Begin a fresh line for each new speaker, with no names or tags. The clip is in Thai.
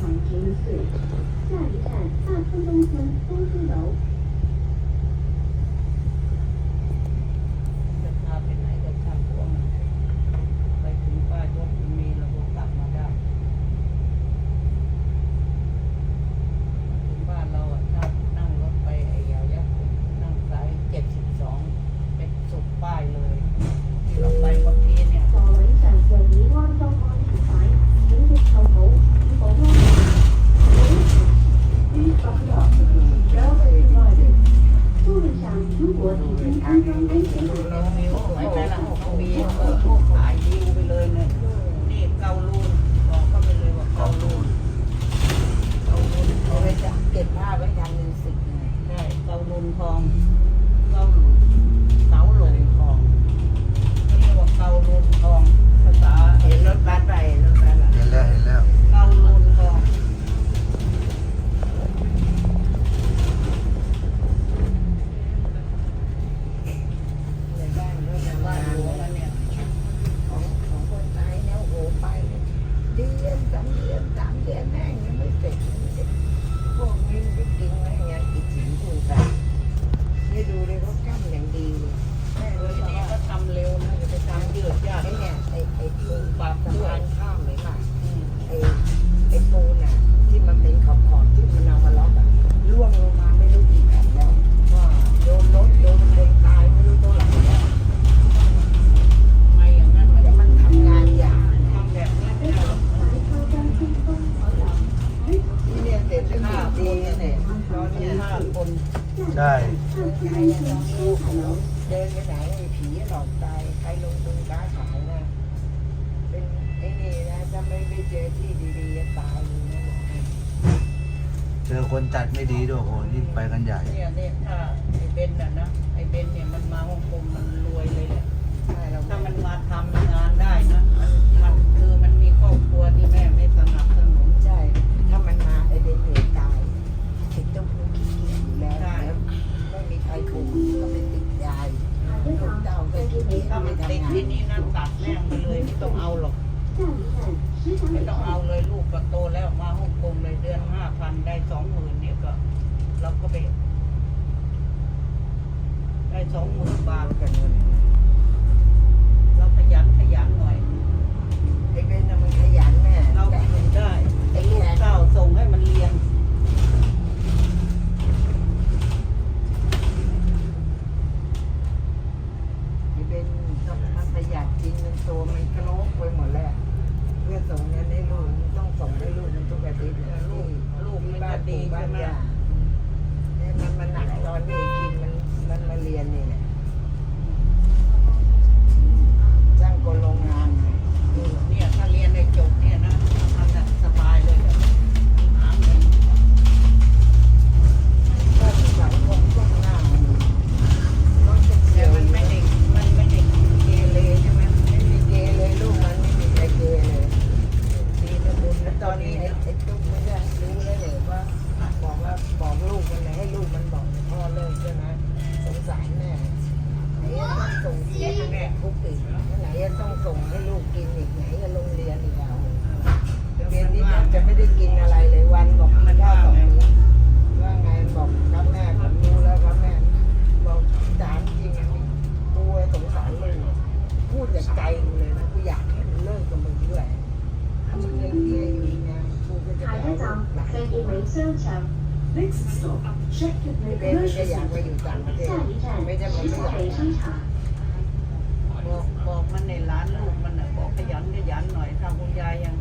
从平顺下一站大通东村。 ลูกเขเดิน
ไปไหน
มี
ผีหลอกตายใครลงทุนค้าขายนะเป็นไอ้นี่นะจะไม่ไปเจอที่ดีๆตายเลยนะ
เจอคนจัดไม่ดีด้วยโหยิ่งไปกันใหญ่
เนี่ยเนี่ยถ้าไอ้เบนน่ะนะไอ้เบนเนี่ยมันมาฮ่องกงมันรวยเลยแหละ
ใช่เรา
ถ้ามันมาทำ
ถ้ามันติดที่นี่
น่ะตัดแม่งไปเลยไม่ต้องเอาหรอก ไม่ต้องเอาเลยลูกก็โตแล้วมาฮ่องกงเลยเดือนห้าพันได้สองหมื่นเนี่ยก็เราก็ไปได้สองหมื่นบาท
กันเลย
Ayan. Central Next
stop Jacketnet เบนไม่
ได้
อากไปอยู่ต่างปร
มสา
มบอกบอกมันในร้านลูกมันน่ะบอกขยันขยันหน่อยทางคุณยายยัง